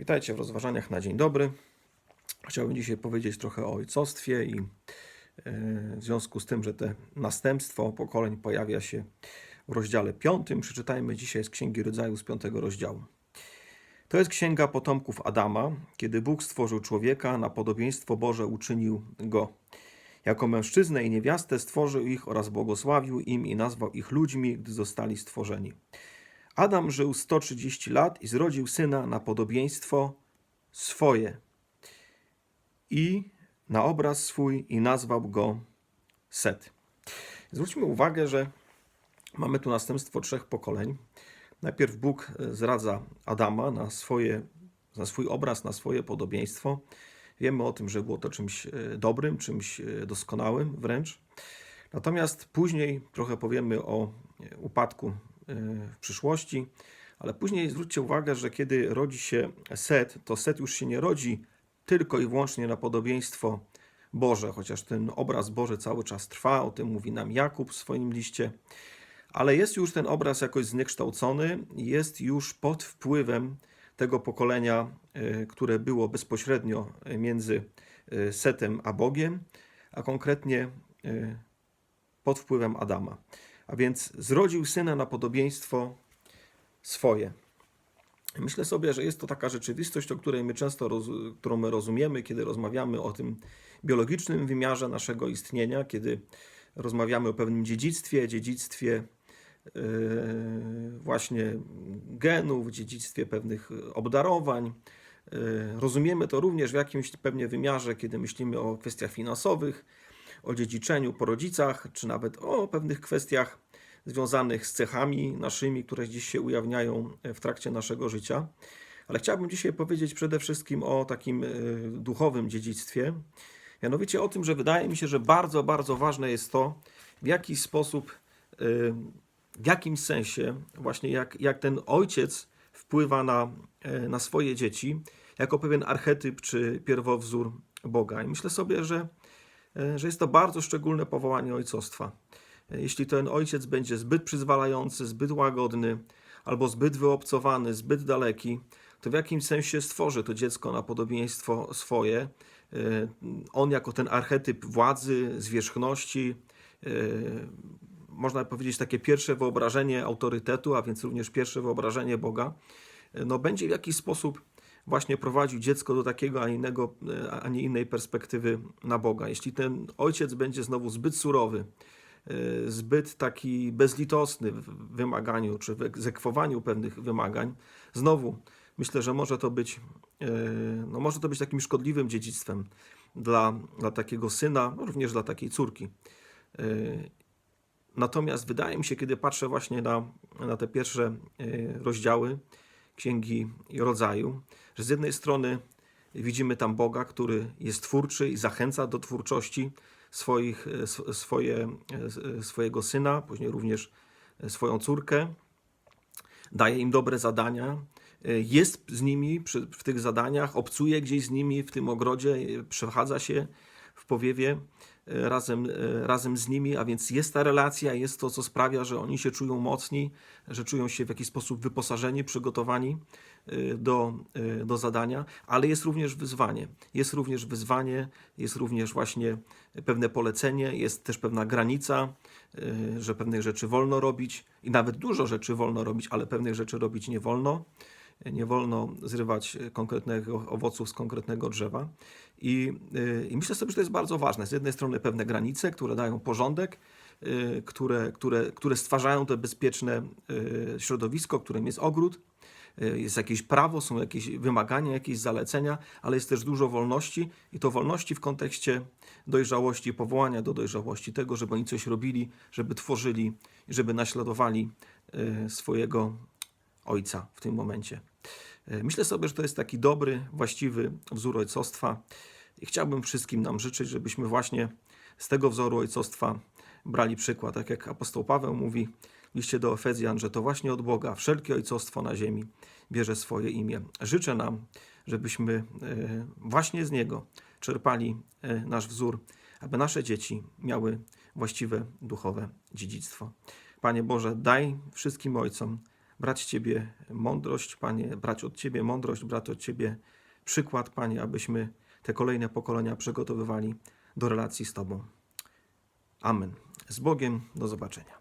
Witajcie w rozważaniach na dzień dobry. Chciałbym dzisiaj powiedzieć trochę o ojcostwie i e, w związku z tym, że te następstwo pokoleń pojawia się w rozdziale 5, przeczytajmy dzisiaj z Księgi Rodzaju z 5 rozdziału. To jest księga potomków Adama, kiedy Bóg stworzył człowieka, na podobieństwo Boże uczynił go. Jako mężczyznę i niewiastę stworzył ich oraz błogosławił im i nazwał ich ludźmi, gdy zostali stworzeni. Adam żył 130 lat i zrodził syna na podobieństwo swoje i na obraz swój i nazwał go Set. Zwróćmy uwagę, że mamy tu następstwo trzech pokoleń. Najpierw Bóg e, zradza Adama na, swoje, na swój obraz, na swoje podobieństwo. Wiemy o tym, że było to czymś e, dobrym, czymś e, doskonałym wręcz. Natomiast później trochę powiemy o upadku w przyszłości, ale później zwróćcie uwagę, że kiedy rodzi się Set, to Set już się nie rodzi tylko i wyłącznie na podobieństwo Boże, chociaż ten obraz Boży cały czas trwa, o tym mówi nam Jakub w swoim liście, ale jest już ten obraz jakoś zniekształcony, jest już pod wpływem tego pokolenia, e, które było bezpośrednio między e, Setem a Bogiem, a konkretnie e, pod wpływem Adama. A więc zrodził syna na podobieństwo swoje. Myślę sobie, że jest to taka rzeczywistość, o której my często, którą my rozumiemy, kiedy rozmawiamy o tym biologicznym wymiarze naszego istnienia, kiedy rozmawiamy o pewnym dziedzictwie, dziedzictwie yy, właśnie genów, dziedzictwie pewnych obdarowań. Yy, Rozumiemy to również w jakimś pewnie wymiarze, kiedy myślimy o kwestiach finansowych, o dziedziczeniu po rodzicach, czy nawet o pewnych kwestiach związanych z cechami naszymi, które gdzieś się ujawniają w trakcie naszego życia. Ale chciałbym dzisiaj powiedzieć przede wszystkim o takim y, duchowym dziedzictwie. Mianowicie o tym, że wydaje mi się, że bardzo, bardzo ważne jest to, w jaki sposób, y, w jakim sensie, właśnie jak, jak ten ojciec wpływa na, na swoje dzieci, jako pewien archetyp czy pierwowzór Boga. I myślę sobie, że E, że jest to bardzo szczególne powołanie ojcostwa. E, Jeśli ten ojciec będzie zbyt przyzwalający, zbyt łagodny, albo zbyt wyobcowany, zbyt daleki, to w jakimś sensie stworzy to dziecko na podobieństwo swoje. E, On jako ten archetyp władzy, zwierzchności, można powiedzieć takie pierwsze wyobrażenie autorytetu, a więc również pierwsze wyobrażenie Boga, no będzie w jakiś sposób właśnie prowadził dziecko do takiego, a, innego, a nie innej perspektywy na Boga. Jeśli ten ojciec będzie znowu zbyt surowy, e, zbyt taki bezlitosny w wymaganiu czy w egzekwowaniu pewnych wymagań, znowu myślę, że może to być, e, no może to być takim szkodliwym dziedzictwem dla, dla takiego syna, również dla takiej córki. E, Natomiast wydaje mi się, kiedy patrzę właśnie na, na te pierwsze rozdziały Księgi Rodzaju, że z jednej strony widzimy tam Boga, który jest twórczy i zachęca do twórczości swoich, swoje, swojego syna, później również swoją córkę, daje im dobre zadania, jest z nimi przy, w tych zadaniach, obcuje gdzieś z nimi w tym ogrodzie, przechadza się w powiewie razem, razem z nimi, a więc jest ta relacja, jest to, co sprawia, że oni się czują mocni, że czują się w jakiś sposób wyposażeni, przygotowani y, do, y, do zadania, ale jest również wyzwanie. Jest również wyzwanie, jest również właśnie pewne polecenie, jest też pewna granica, że pewnych rzeczy wolno robić i nawet dużo rzeczy wolno robić, ale pewnych rzeczy robić nie wolno nie wolno zrywać konkretnego owoców z konkretnego drzewa. I, y, I, myślę sobie, że to jest bardzo ważne. Z jednej strony pewne granice, które dają porządek, y, które, które, które stwarzają to bezpieczne y, środowisko, którym jest ogród. Jest jakieś prawo, są jakieś wymagania, jakieś zalecenia, ale jest też dużo wolności i to wolności w kontekście dojrzałości, powołania do dojrzałości, tego, żeby oni coś robili, żeby tworzyli, żeby naśladowali swojego ojca w tym momencie. E, Myślę sobie, że to jest taki dobry, właściwy wzór ojcostwa i chciałbym wszystkim nam życzyć, żebyśmy właśnie z tego wzoru ojcostwa brali przykład. Tak jak apostoł Paweł mówi w liście do Efezjan, że to właśnie od Boga wszelkie ojcostwo na ziemi bierze swoje imię. Życzę nam, żebyśmy e, właśnie z niego czerpali e, nasz wzór, aby nasze dzieci miały właściwe duchowe dziedzictwo. Panie Boże, daj wszystkim ojcom brać Ciebie mądrość, Panie, brać od Ciebie mądrość, brać od Ciebie przykład, Panie, abyśmy te kolejne pokolenia przygotowywali do relacji z Tobą. Amen. Z Bogiem, do zobaczenia.